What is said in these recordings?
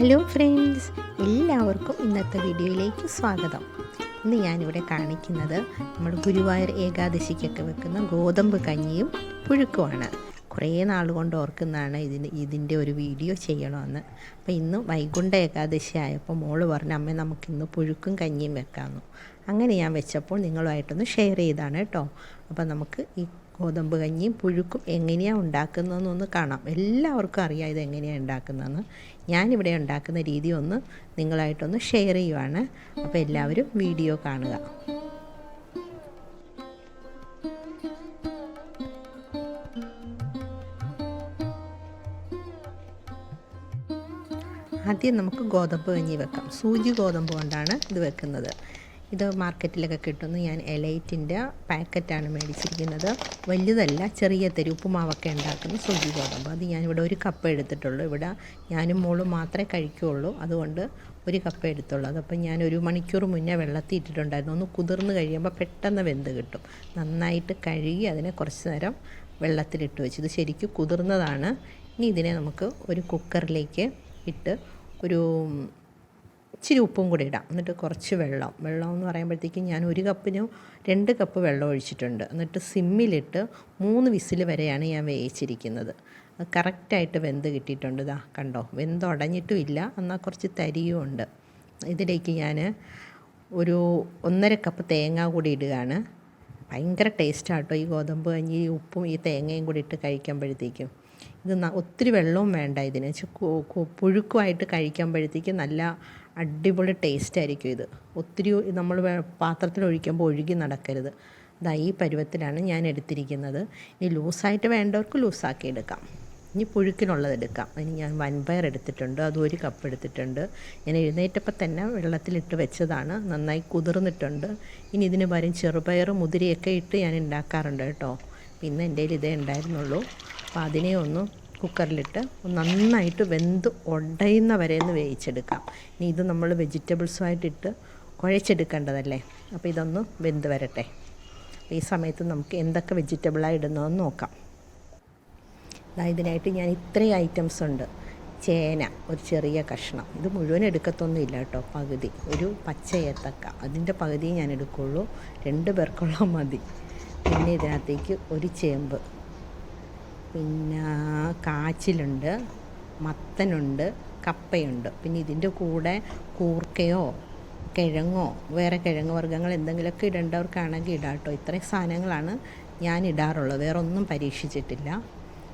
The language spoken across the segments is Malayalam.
ഹലോ ഫ്രണ്ട്സ് എല്ലാവർക്കും ഇന്നത്തെ വീഡിയോയിലേക്ക് സ്വാഗതം. ഇന്ന് ഞാനിവിടെ കാണിക്കുന്നത് നമ്മൾ ഗുരുവായൂർ ഏകാദശിക്കൊക്കെ വെക്കുന്ന ഗോതമ്പ് കഞ്ഞിയും പുഴുക്കുമാണ്. കുറേ നാൾ കൊണ്ട് ഓർക്കുന്നതാണ് ഇതിന് ഇതിന്റെ ഒരു വീഡിയോ ചെയ്യണമെന്ന്. അപ്പോൾ ഇന്ന് വൈകുണ്ഠ ഏകാദശി ആയപ്പോൾ മോൾ പറഞ്ഞു അമ്മ നമുക്കിന്ന് പുഴുക്കും കഞ്ഞിയും വെക്കാമെന്നു. അങ്ങനെ ഞാൻ വെച്ചപ്പോൾ നിങ്ങളുമായിട്ടൊന്ന് ഷെയർ ചെയ്താണ് കേട്ടോ. അപ്പോൾ നമുക്ക് ഈ ഗോതമ്പ് കഞ്ഞിയും പുഴുക്കും എങ്ങനെയാണ് ഉണ്ടാക്കുന്നതെന്നൊന്ന് കാണാം. എല്ലാവർക്കും അറിയാം ഇത് എങ്ങനെയാണ് ഉണ്ടാക്കുന്നതെന്ന്. ഞാനിവിടെ ഉണ്ടാക്കുന്ന രീതി ഒന്ന് നിങ്ങളായിട്ടൊന്ന് ഷെയർ ചെയ്യുവാണ്. അപ്പോൾ എല്ലാവരും വീഡിയോ കാണുക. ആദ്യം നമുക്ക് ഗോതമ്പ് കഞ്ഞി വെക്കാം. സൂചി ഗോതമ്പ് കൊണ്ടാണ് ഇത് വെക്കുന്നത്. ഇത് മാർക്കറ്റിലൊക്കെ കിട്ടുന്നു ഞാൻ എലൈറ്റിന്റെ പാക്കറ്റാണ് മേടിച്ചിരിക്കുന്നത്. വലുതല്ല ചെറിയ തരി ഉപ്പുമാവൊക്കെ ഉണ്ടാക്കുന്ന സുജി ഗോതമ്പ്. അത് ഞാനിവിടെ ഒരു കപ്പ് എടുത്തിട്ടുള്ളൂ. ഇവിടെ ഞാനും മോളും മാത്രമേ കഴിക്കുകയുള്ളൂ അതുകൊണ്ട് ഒരു കപ്പ് എടുത്തുള്ളൂ. അതപ്പം ഞാൻ ഒരു മണിക്കൂർ മുന്നേ വെള്ളത്തിൽ ഇട്ടിട്ടുണ്ടായിരുന്നു. ഒന്ന് കുതിർന്ന് കഴിയുമ്പോൾ പെട്ടെന്ന് വെന്ത് കിട്ടും. നന്നായിട്ട് കഴുകി അതിനെ കുറച്ച് നേരം വെള്ളത്തിലിട്ട് വെച്ചു. ഇത് ശരിക്കും കുതിർന്നതാണ്. ഇനി ഇതിനെ നമുക്ക് ഒരു കുക്കറിലേക്ക് ഇട്ട് ഒരു ഇച്ചിരി ഉപ്പും കൂടി ഇടാം. എന്നിട്ട് കുറച്ച് വെള്ളം. വെള്ളം എന്ന് പറയുമ്പോഴത്തേക്കും ഞാൻ ഒരു കപ്പിന് രണ്ട് കപ്പ് വെള്ളം ഒഴിച്ചിട്ടുണ്ട്. എന്നിട്ട് സിമ്മിലിട്ട് മൂന്ന് വിസിൽ വരെയാണ് ഞാൻ വേവിച്ചിരിക്കുന്നത്. കറക്റ്റായിട്ട് വെന്ത് കിട്ടിയിട്ടുണ്ട് ഇതാ കണ്ടോ. വെന്തുടഞ്ഞിട്ടും ഇല്ല എന്നാൽ കുറച്ച് തരിയും ഉണ്ട്. ഇതിലേക്ക് ഞാൻ ഒരു ഒന്നര കപ്പ് തേങ്ങ കൂടി ഇടുകയാണ്. ഭയങ്കര ടേസ്റ്റാട്ടോ ഈ ഗോതമ്പ് കഞ്ഞി ഉപ്പും ഈ തേങ്ങയും കൂടി ഇട്ട് കഴിക്കുമ്പോഴത്തേക്കും. ഇത് ഒത്തിരി വെള്ളവും വേണ്ട ഇതിന്. പുഴുക്കുമായിട്ട് കഴിക്കുമ്പോഴത്തേക്കും നല്ല അടിപൊളി ടേസ്റ്റ് ആയിരിക്കും ഇത്. ഒത്തിരി നമ്മൾ പാത്രത്തിൽ ഒഴിക്കുമ്പോൾ ഒഴുകി നടക്കരുത്. ഇതാ ഈ പരുവത്തിലാണ് ഞാൻ എടുത്തിരിക്കുന്നത്. ഇനി ലൂസായിട്ട് വേണ്ടവർക്ക് ലൂസാക്കി എടുക്കാം. ഇനി പുഴുക്കിനുള്ളത് എടുക്കാം. അതിന് ഞാൻ വൻപയർ എടുത്തിട്ടുണ്ട്. അത് ഒരു കപ്പ് എടുത്തിട്ടുണ്ട്. ഞാൻ എഴുന്നേറ്റപ്പോൾ തന്നെ വെള്ളത്തിലിട്ട് വെച്ചതാണ്. നന്നായി കുതിർന്നിട്ടുണ്ട്. ഇനി ഇതിന് പകരം ചെറുപയർ മുതിരയൊക്കെ ഇട്ട് ഞാൻ ഉണ്ടാക്കാറുണ്ട് കേട്ടോ. പിന്നെ എന്റെ ഇതേ ഉണ്ടായിരുന്നുള്ളൂ. അപ്പോൾ അതിനെ ഒന്ന് കുക്കറിലിട്ട് നന്നായിട്ട് വെന്ത് ഉടയുന്ന വരെ ഒന്ന് വേവിച്ചെടുക്കാം. ഇനി ഇത് നമ്മൾ വെജിറ്റബിൾസുമായിട്ടിട്ട് കുഴച്ചെടുക്കേണ്ടതല്ലേ? അപ്പോൾ ഇതൊന്ന് വെന്ത് വരട്ടെ. ഈ സമയത്ത് നമുക്ക് എന്തൊക്കെ വെജിറ്റബിളാണ് ഇടുന്നതെന്ന് നോക്കാം. ഇതിനായിട്ട് ഞാൻ ഇത്രയും ഐറ്റംസ് ഉണ്ട്. ചേന ഒരു ചെറിയ കഷ്ണം. ഇത് മുഴുവൻ എടുക്കത്തൊന്നും ഇല്ല കേട്ടോ പകുതി. ഒരു പച്ച ഏത്തക്ക. അതിന്റെ പകുതി ഞാൻ എടുക്കുള്ളൂ. രണ്ട് പേർക്കുള്ള മതി. പിന്നെ ഇതിനകത്തേക്ക് ഒരു ചേമ്പ്. പിന്നെ കാച്ചിലുണ്ട് മത്തനുണ്ട് കപ്പയുണ്ട്. പിന്നെ ഇതിന്റെ കൂടെ കൂർക്കയോ കിഴങ്ങോ വേറെ കിഴങ്ങ് വർഗങ്ങൾ എന്തെങ്കിലുമൊക്കെ ഇടേണ്ടവർക്കാണെങ്കിൽ ഇടാം കേട്ടോ. ഇത്രയും സാധനങ്ങളാണ് ഞാൻ ഇടാറുള്ളത്. വേറെ ഒന്നും പരീക്ഷിച്ചിട്ടില്ല.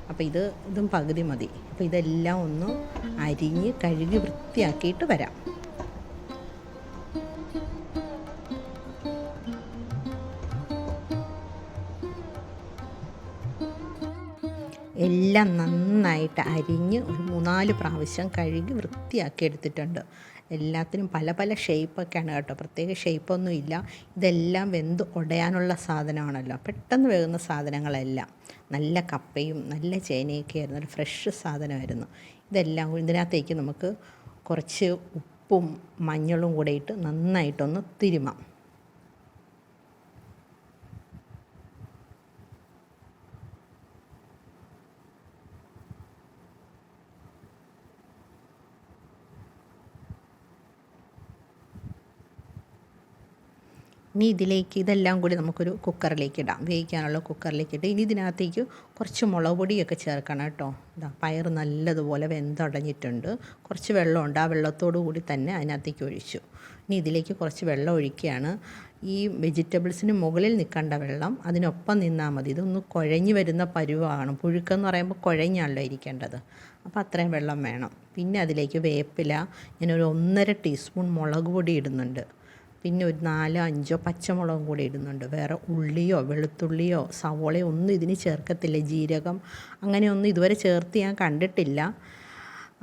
അപ്പോൾ ഇത് ഇതും പകുതി മതി. അപ്പോൾ ഇതെല്ലാം ഒന്ന് അരിഞ്ഞ് കഴുകി വൃത്തിയാക്കിയിട്ട് വരാം. എല്ലാം നന്നായിട്ട് അരിഞ്ഞ് ഒരു മൂന്നാൽ പ്രാവശ്യം കഴുകി വൃത്തിയാക്കി എടുത്തിട്ടുണ്ട്. എല്ലാത്തിനും പല പല ഷേപ്പൊക്കെയാണ് കേട്ടോ. പ്രത്യേക ഷേപ്പൊന്നും ഇല്ല. ഇതെല്ലാം വെന്ത് ഉടയാനുള്ള സാധനമാണല്ലോ. പെട്ടെന്ന് വേകുന്ന സാധനങ്ങളെല്ലാം. നല്ല കപ്പയും നല്ല ചേനയൊക്കെ ആയിരുന്നു. ഒരു ഫ്രഷ് സാധനമായിരുന്നു. ഇതെല്ലാം ഇതിനകത്തേക്ക് നമുക്ക് കുറച്ച് ഉപ്പും മഞ്ഞളും കൂടെ ഇട്ട് നന്നായിട്ടൊന്ന് തിരുമാം. ഇനി ഇതിലേക്ക് ഇതെല്ലാം കൂടി നമുക്കൊരു കുക്കറിലേക്ക് ഇടാം. വേവിക്കാനുള്ള കുക്കറിലേക്ക് ഇട്ട് ഇനി ഇതിനകത്തേക്ക് കുറച്ച് മുളക് പൊടിയൊക്കെ ചേർക്കണം കേട്ടോ. ഇതാ പയർ നല്ലതുപോലെ വെന്തടഞ്ഞിട്ടുണ്ട്. കുറച്ച് വെള്ളമുണ്ട്. ആ വെള്ളത്തോടു കൂടി തന്നെ അതിനകത്തേക്ക് ഒഴിച്ചു. ഇനി ഇതിലേക്ക് കുറച്ച് വെള്ളം ഒഴിക്കുകയാണ്. ഈ വെജിറ്റബിൾസിന് മുകളിൽ നിൽക്കേണ്ട വെള്ളം അതിനൊപ്പം നിന്നാൽ മതി. ഇതൊന്ന് കുഴഞ്ഞു വരുന്ന പരുവാണ്. പുഴുക്കെന്ന് പറയുമ്പോൾ കുഴഞ്ഞാണല്ലോ ഇരിക്കേണ്ടത്. അപ്പോൾ അത്രയും വെള്ളം വേണം. പിന്നെ അതിലേക്ക് വേപ്പില ഞാനൊരു ഒന്നര ടീസ്പൂൺ മുളക് പൊടി ഇടുന്നുണ്ട്. പിന്നെ ഒരു നാലോ അഞ്ചോ പച്ചമുളകും കൂടി ഇടുന്നുണ്ട്. വേറെ ഉള്ളിയോ വെളുത്തുള്ളിയോ സവോളയോ ഒന്നും ഇതിന് ചേർക്കത്തില്ല. ജീരകം അങ്ങനെയൊന്നും ഇതുവരെ ചേർത്ത് ഞാൻ കണ്ടിട്ടില്ല.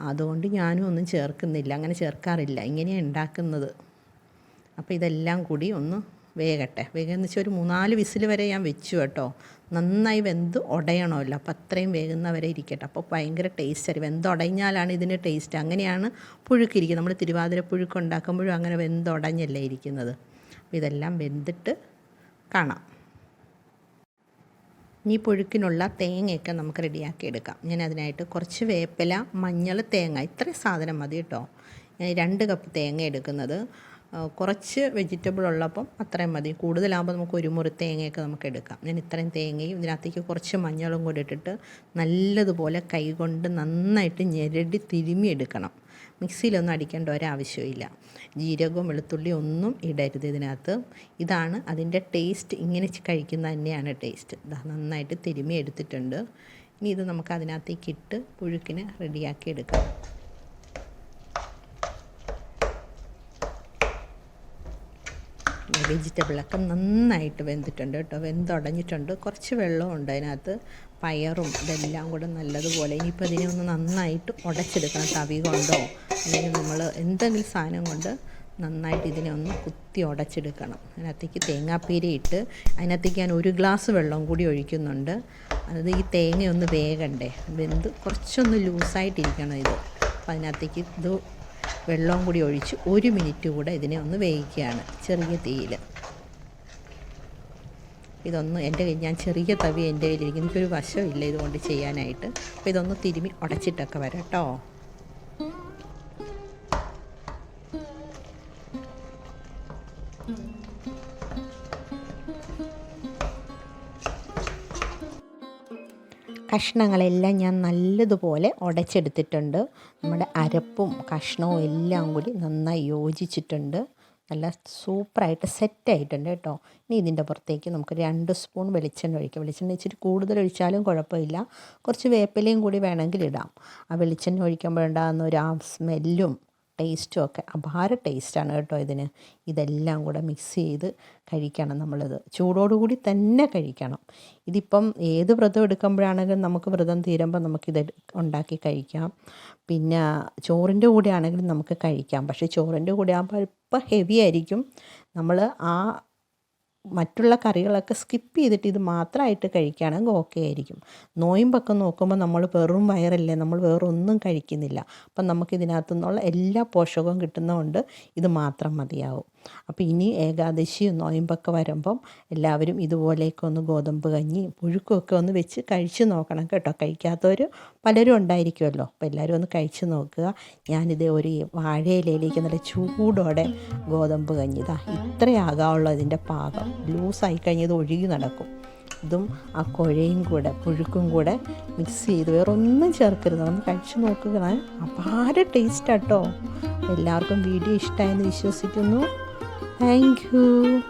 അതുകൊണ്ട് ഞാനും ഒന്നും ചേർക്കുന്നില്ല. അങ്ങനെ ചേർക്കാറില്ല. ഇങ്ങനെയാണ് ഉണ്ടാക്കുന്നത്. അപ്പോൾ ഇതെല്ലാം കൂടി ഒന്ന് വേകട്ടെ. വേഗമെന്ന് വെച്ചാൽ ഒരു മൂന്നാൽ വിസിൽ വരെ ഞാൻ വെച്ചു കേട്ടോ. നന്നായി വെന്ത് ഉടയണമല്ലോ അപ്പോൾ അത്രയും വേകുന്ന വരെ ഇരിക്കട്ടെ. അപ്പോൾ ഭയങ്കര ടേസ്റ്റ് ആയിരിക്കും. വെന്തുടഞ്ഞാലാണ് ഇതിന് ടേസ്റ്റ് അങ്ങനെയാണ് പുഴുക്കിരിക്കുന്നത്. നമ്മൾ തിരുവാതിര പുഴുക്ക് ഉണ്ടാക്കുമ്പോഴും അങ്ങനെ വെന്തുടഞ്ഞല്ലേ ഇരിക്കുന്നത്. അപ്പോൾ ഇതെല്ലാം വെന്തിട്ട് കാണാം. ഇനി പുഴുക്കിനുള്ള തേങ്ങയൊക്കെ നമുക്ക് റെഡിയാക്കി എടുക്കാം. ഞാൻ അതിനായിട്ട് കുറച്ച് വേപ്പില മഞ്ഞൾ തേങ്ങ ഇത്രയും സാധനം മതി കേട്ടോ. ഞാൻ രണ്ട് കപ്പ് തേങ്ങ എടുക്കുന്നത്. കുറച്ച് വെജിറ്റബിൾ ഉള്ളപ്പം അത്രയും മതി. കൂടുതലാകുമ്പോൾ നമുക്ക് ഒരു മുറി തേങ്ങയൊക്കെ നമുക്ക് എടുക്കാം. ഞാൻ ഇത്രയും തേങ്ങയും ഇതിനകത്തേക്ക് കുറച്ച് മഞ്ഞളും കൂടി ഇട്ടിട്ട് നല്ലതുപോലെ കൈകൊണ്ട് നന്നായിട്ട് ഞെരടി തിരുമ്മി എടുക്കണം. മിക്സിയിലൊന്നും അടിക്കേണ്ട ഒരാവശ്യമില്ല ജീരകവും വെളുത്തുള്ളിയും ഒന്നും ഇടരുത് ഇതിനകത്ത്. ഇതാണ് അതിന്റെ ടേസ്റ്റ് ഇങ്ങനെ കഴിക്കുന്നത് കഴിക്കുന്ന തന്നെയാണ് ടേസ്റ്റ് നന്നായിട്ട് തിരുമ്മി എടുത്തിട്ടുണ്ട്. ഇനി ഇത് നമുക്ക് അതിനകത്തേക്ക് ഇട്ട് പുഴുക്കിന് റെഡിയാക്കി എടുക്കാം. വെജിറ്റബിളൊക്കെ നന്നായിട്ട് വെന്തിട്ടുണ്ട് കേട്ടോ. വെന്തുടഞ്ഞിട്ടുണ്ട്. കുറച്ച് വെള്ളമുണ്ട് അതിനകത്ത്. പയറും ഇതെല്ലാം കൂടെ നല്ലതുപോലെ ഇനിയിപ്പോൾ ഇതിനെ ഒന്ന് നന്നായിട്ട് ഉടച്ചെടുക്കണം. തവി കൊണ്ടോ അല്ലെങ്കിൽ നമ്മൾ എന്തെങ്കിലും സാധനം കൊണ്ട് നന്നായിട്ട് ഇതിനെ ഒന്ന് കുത്തി ഉടച്ചെടുക്കണം. അതിനകത്തേക്ക് തേങ്ങാപ്പീര ഇട്ട് അതിനകത്തേക്ക് ഞാൻ ഒരു ഗ്ലാസ് വെള്ളം കൂടി ഒഴിക്കുന്നുണ്ട്. അത് ഈ തേങ്ങ ഒന്ന് വേകണ്ടേ? വെന്ത് കുറച്ചൊന്ന് ലൂസായിട്ടിരിക്കണം ഇത്. അപ്പം അതിനകത്തേക്ക് ഇത് വെള്ളവും കൂടി ഒഴിച്ച് ഒരു മിനിറ്റ് കൂടെ ഇതിനെ ഒന്ന് വേവിക്കുകയാണ് ചെറിയ തീയിൽ ഇതൊന്ന് എന്റെ കയ്യിൽ ഞാൻ ചെറിയ തവി എന്റെ കയ്യിലിരിക്കുന്നു എനിക്കൊരു വശമില്ല ഇതുകൊണ്ട് ചെയ്യാനായിട്ട്. അപ്പോൾ ഇതൊന്ന് തിരുമ്മി ഉടച്ചിട്ടൊക്കെ വരാം കേട്ടോ. കഷ്ണങ്ങളെല്ലാം ഞാൻ നല്ലതുപോലെ ഉടച്ചെടുത്തിട്ടുണ്ട്. നമ്മുടെ അരപ്പും കഷ്ണവും എല്ലാം കൂടി നന്നായി യോജിച്ചിട്ടുണ്ട്. നല്ല സൂപ്പറായിട്ട് സെറ്റായിട്ടുണ്ട് കേട്ടോ. ഇനി ഇതിന്റെ പുറത്തേക്ക് നമുക്ക് രണ്ട് സ്പൂൺ വെളിച്ചെണ്ണ ഒഴിക്കാം. വെളിച്ചെണ്ണ ഇച്ചിരി കൂടുതൽ ഒഴിച്ചാലും കുഴപ്പമില്ല. കുറച്ച് വേപ്പിലയും കൂടി വേണമെങ്കിൽ ഇടാം. ആ വെളിച്ചെണ്ണ ഒഴിക്കുമ്പോഴുണ്ടാകുന്ന ഒരു ആ സ്മെല്ലും ടേസ്റ്റും ഒക്കെ അപാര ടേസ്റ്റാണ് കേട്ടോ ഇതിന്. ഇതെല്ലാം കൂടെ മിക്സ് ചെയ്ത് കഴിക്കണം നമ്മളിത്. ചൂടോടുകൂടി തന്നെ കഴിക്കണം. ഇതിപ്പം ഏത് വ്രതം എടുക്കുമ്പോഴാണെങ്കിലും നമുക്ക് വ്രതം തീരുമ്പോൾ നമുക്കിത് ഉണ്ടാക്കി കഴിക്കാം. പിന്നെ ചോറിന്റെ കൂടെ ആണെങ്കിലും നമുക്ക് കഴിക്കാം. പക്ഷേ ചോറിന്റെ കൂടെ ആകുമ്പോൾ അല്പം ഹെവി ആയിരിക്കും. നമ്മൾ ആ മറ്റുള്ള കറികളൊക്കെ സ്കിപ്പ് ചെയ്തിട്ട് ഇത് മാത്രമായിട്ട് കഴിക്കുകയാണെങ്കിൽ ഓക്കെ ആയിരിക്കും. നോയമ്പൊക്കെ നോക്കുമ്പോൾ നമ്മൾ വെറും വയറല്ലേ നമ്മൾ വേറൊന്നും കഴിക്കുന്നില്ല. അപ്പം നമുക്ക് ഇതിനകത്തു നിന്നുള്ള എല്ലാ പോഷകവും കിട്ടുന്നതുകൊണ്ട് ഇത് മാത്രം മതിയാവും. അപ്പോൾ ഇനി ഏകാദശിയും നോയമ്പൊക്കെ വരുമ്പം എല്ലാവരും ഇതുപോലെയൊക്കെ ഒന്ന് ഗോതമ്പ് കഞ്ഞി പുഴുക്കുമൊക്കെ ഒന്ന് വെച്ച് കഴിച്ച് നോക്കണം കേട്ടോ. കഴിക്കാത്തവർ പലരും ഉണ്ടായിരിക്കുമല്ലോ. അപ്പോൾ എല്ലാവരും ഒന്ന് കഴിച്ച് നോക്കുക. ഞാനിത് ഒരു വാഴയിലയിലേക്ക് നല്ല ചൂടോടെ ഗോതമ്പ് കഞ്ഞി. ഇതാ ഇത്രയാകാവുള്ളൂ ഇതിന്റെ പാകം. ലൂസായി കഴിഞ്ഞത് ഒഴുകി നടക്കും. ഇതും ആ കുഴയും കൂടെ പുഴുക്കും കൂടെ മിക്സ് ചെയ്ത് വേറൊന്നും ചേർക്കരുത്. ഒന്ന് കഴിച്ചു നോക്കുക. അപാര ടേസ്റ്റ് കേട്ടോ എല്ലാവർക്കും വീഡിയോ ഇഷ്ടമായെന്ന് വിശ്വസിക്കുന്നു. Thank you.